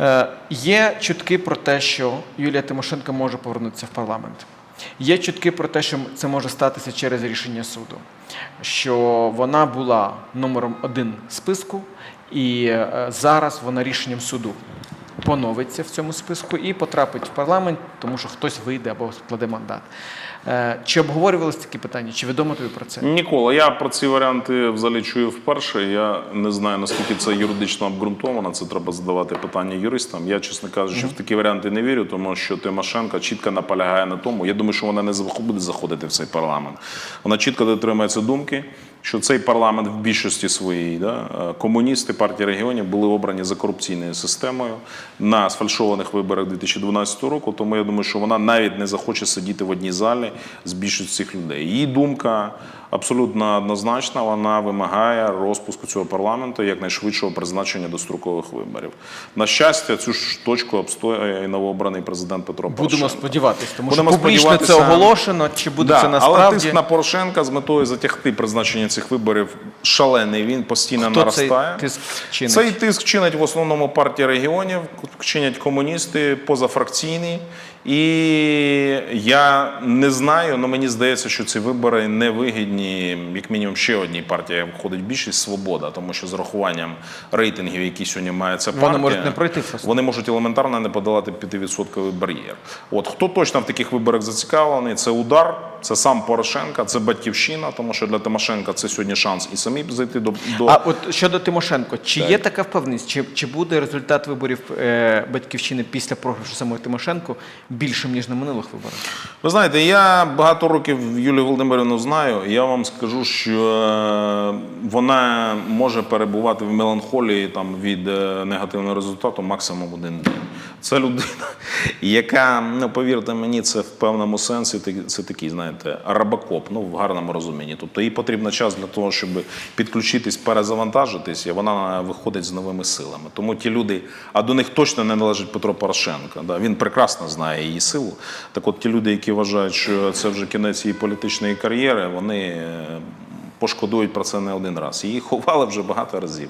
Е, Є чутки про те, що Юлія Тимошенко може повернутися в парламент. Є чутки про те, що це може статися через рішення суду, що вона була номером один списку, і е, зараз вона рішенням суду поновиться в цьому списку і потрапить в парламент, тому що хтось вийде або складе мандат. Е, Чи обговорювалися такі питання? Чи відомо тобі про це? Ніколи. Я про ці варіанти взагалі чую вперше. Я не знаю наскільки це юридично обґрунтовано. Це треба задавати питання юристам. Я, чесно кажучи, в такі варіанти не вірю, тому що Тимошенко чітко наполягає на тому. Я думаю, що вона не буде заходити в цей парламент. Вона чітко дотримується думки. Що цей парламент в більшості своїй да, е, комуністи партії регіонів були обрані за корупційною системою на сфальшованих виборах 2012 року. Тому я думаю, що вона навіть не захоче сидіти в одній залі з більшістю цих людей. Її думка абсолютно однозначна. Вона вимагає розпуску цього парламенту якнайшвидшого призначення дострокових виборів. На щастя, цю ж точку обстоює і новообраний президент Петро Будемо сподіватися, тому Будемо що публічно це оголошено, чи буде Да, це але тиск на Порошенка з метою затягти призначення цих виборів шалений. Він постійно Хто цей наростає. тиск чинить? Цей тиск чинить в основному партія регіонів, чинять комуністи, позафракційні. І я не знаю, але мені здається, що ці вибори не вигідні, як мінімум, ще одній партії яка входить в більшість свобода, тому що з рахуванням рейтингів, які сьогодні має ця партія, Вони можуть не пройти вони можуть елементарно не подолати 5% бар'єр. От хто точно в таких виборах зацікавлений? Це удар, це сам Порошенка, це батьківщина, тому що для Тимошенка це сьогодні шанс і самі зайти до, до... А от щодо Тимошенко, чи є така впевненість, чи, чи буде результат виборів е, батьківщини після програшу самої Тимошенко більшим ніж на минулих виборах? Ви знаєте, я багато років Юлію Володимирівну знаю. і Я вам скажу, що е, вона може перебувати в меланхолії там від е, негативного результату максимум один день. Це людина, яка, ну повірте мені, це в певному сенсі це такий, знаєте, рабокоп, ну в гарному розумінні. Тобто їй потрібен час для того, щоб підключитись, перезавантажитись, і вона виходить з новими силами. Тому ті люди, а до них точно не належить Петро Порошенко. Да, він прекрасно знає її силу. Так от ті люди, які вважають, що це вже кінець її політичної кар'єри, вони е, пошкодують про це не один раз. Її ховали вже багато разів.